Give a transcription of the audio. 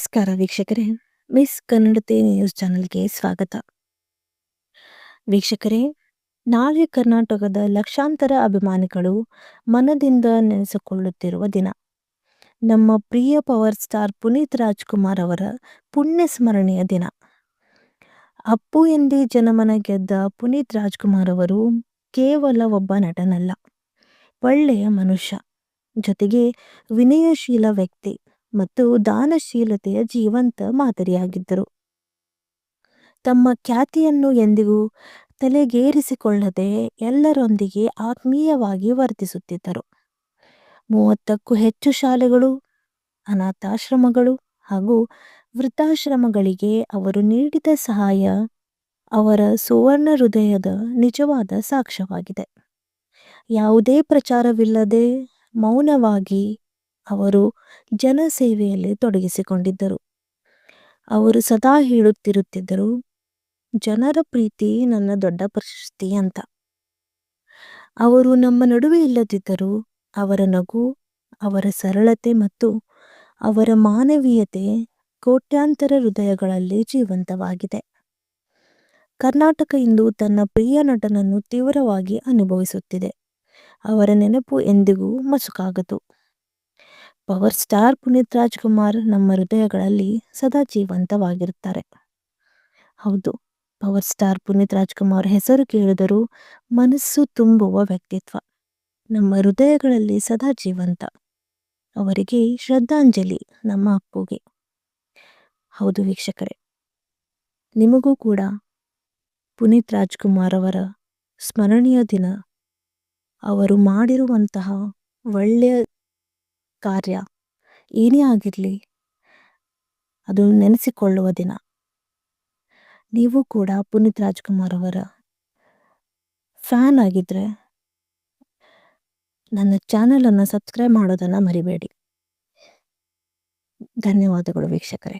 ನಮಸ್ಕಾರ ವೀಕ್ಷಕರೇ. Miss ಕನ್ನಡತೆ news ಚಾನೆಲ್ಗೆ ಸ್ವಾಗತ. ವೀಕ್ಷಕರೇ, ನಾಳೆ ಕರ್ನಾಟಕದ ಲಕ್ಷಾಂತರ ಅಭಿಮಾನಿಗಳು ಮನದಿಂದ ನೆನೆಸಿಕೊಳ್ಳುತ್ತಿರುವ ದಿನ. ನಮ್ಮ ಪ್ರಿಯ ಪವರ್ ಸ್ಟಾರ್ ಪುನೀತ್ ರಾಜ್ಕುಮಾರ್ ಅವರ ಪುಣ್ಯ ಸ್ಮರಣೆಯ ದಿನ. ಅಪ್ಪು ಎಂದೇ ಜನಮನ ಗೆದ್ದ ಪುನೀತ್ ರಾಜ್ಕುಮಾರ್ ಅವರು ಕೇವಲ ಒಬ್ಬ ನಟನಲ್ಲ, ಒಳ್ಳೆಯ ಮನುಷ್ಯ. ಜೊತೆಗೆ ವಿನಯಶೀಲ ವ್ಯಕ್ತಿ. ಮತ್ತು ದಾನಶೀಲತೆಯ ಜೀವಂತ ಮಾದರಿಯಾಗಿದ್ದರು. ತಮ್ಮ ಖ್ಯಾತಿಯನ್ನು ಎಂದಿಗೂ ತಲೆಗೇರಿಸಿಕೊಳ್ಳದೆ ಎಲ್ಲರೊಂದಿಗೆ ಆತ್ಮೀಯವಾಗಿ ವರ್ತಿಸುತ್ತಿದ್ದರು. ಮೂವತ್ತಕ್ಕೂ ಹೆಚ್ಚು ಶಾಲೆಗಳು, ಅನಾಥಾಶ್ರಮಗಳು ಹಾಗೂ ವೃದ್ಧಾಶ್ರಮಗಳಿಗೆ ಅವರು ನೀಡಿದ ಸಹಾಯ ಅವರ ಸುವರ್ಣ ಹೃದಯದ ನಿಜವಾದ ಸಾಕ್ಷ್ಯವಾಗಿದೆ. ಯಾವುದೇ ಪ್ರಚಾರವಿಲ್ಲದೆ ಮೌನವಾಗಿ ಅವರು ಜನಸೇವೆಯಲ್ಲಿ ತೊಡಗಿಸಿಕೊಂಡಿದ್ದರು. ಅವರು ಸದಾ ಹೇಳುತ್ತಿರುತ್ತಿದ್ದರು, ಜನರ ಪ್ರೀತಿ ನನ್ನ ದೊಡ್ಡ ಪ್ರಶಸ್ತಿ ಅಂತ. ಅವರು ನಮ್ಮ ನಡುವೆ ಇಲ್ಲದಿದ್ದರೂ ಅವರ ನಗು, ಅವರ ಸರಳತೆ ಮತ್ತು ಅವರ ಮಾನವೀಯತೆ ಕೋಟ್ಯಾಂತರ ಹೃದಯಗಳಲ್ಲಿ ಜೀವಂತವಾಗಿದೆ. ಕರ್ನಾಟಕ ಇಂದು ತನ್ನ ಪ್ರಿಯ ನಟನನ್ನು ತೀವ್ರವಾಗಿ ಅನುಭವಿಸುತ್ತಿದೆ. ಅವರ ನೆನಪು ಎಂದಿಗೂ ಮಸುಕಾಗದು. ಪವರ್ ಸ್ಟಾರ್ ಪುನೀತ್ ರಾಜ್ಕುಮಾರ್ ನಮ್ಮ ಹೃದಯಗಳಲ್ಲಿ ಸದಾ ಜೀವಂತವಾಗಿರುತ್ತಾರೆ. ಹೌದು, ಪವರ್ ಸ್ಟಾರ್ ಪುನೀತ್ ರಾಜ್ಕುಮಾರ್ ಹೆಸರು ಕೇಳಿದರೂ ಮನಸ್ಸು ತುಂಬುವ ವ್ಯಕ್ತಿತ್ವ. ನಮ್ಮ ಹೃದಯಗಳಲ್ಲಿ ಸದಾ ಜೀವಂತ. ಅವರಿಗೆ ಶ್ರದ್ಧಾಂಜಲಿ ನಮ್ಮ ಅಪ್ಪುಗೆ ಹೌದು ವೀಕ್ಷಕರೇ. ನಿಮಗೂ ಕೂಡ ಪುನೀತ್ ರಾಜ್ಕುಮಾರ್ ಅವರ ಸ್ಮರಣೀಯ ದಿನ. ಅವರು ಮಾಡಿರುವಂತಹ ಒಳ್ಳೆಯ ಕಾರ್ಯ. ಏನೇ ಆಗಿರಲಿ, ಅದು ನೆನೆಸಿಕೊಳ್ಳುವ ದಿನ. ನೀವು ಕೂಡ ಪುನೀತ್ ರಾಜ್ಕುಮಾರ್ ಅವರ ಫ್ಯಾನ್ ಆಗಿದ್ದರೆ ನನ್ನ ಚಾನಲನ್ನು ಸಬ್ಸ್ಕ್ರೈಬ್ ಮಾಡೋದನ್ನು ಮರಿಬೇಡಿ. ಧನ್ಯವಾದಗಳು ವೀಕ್ಷಕರೇ.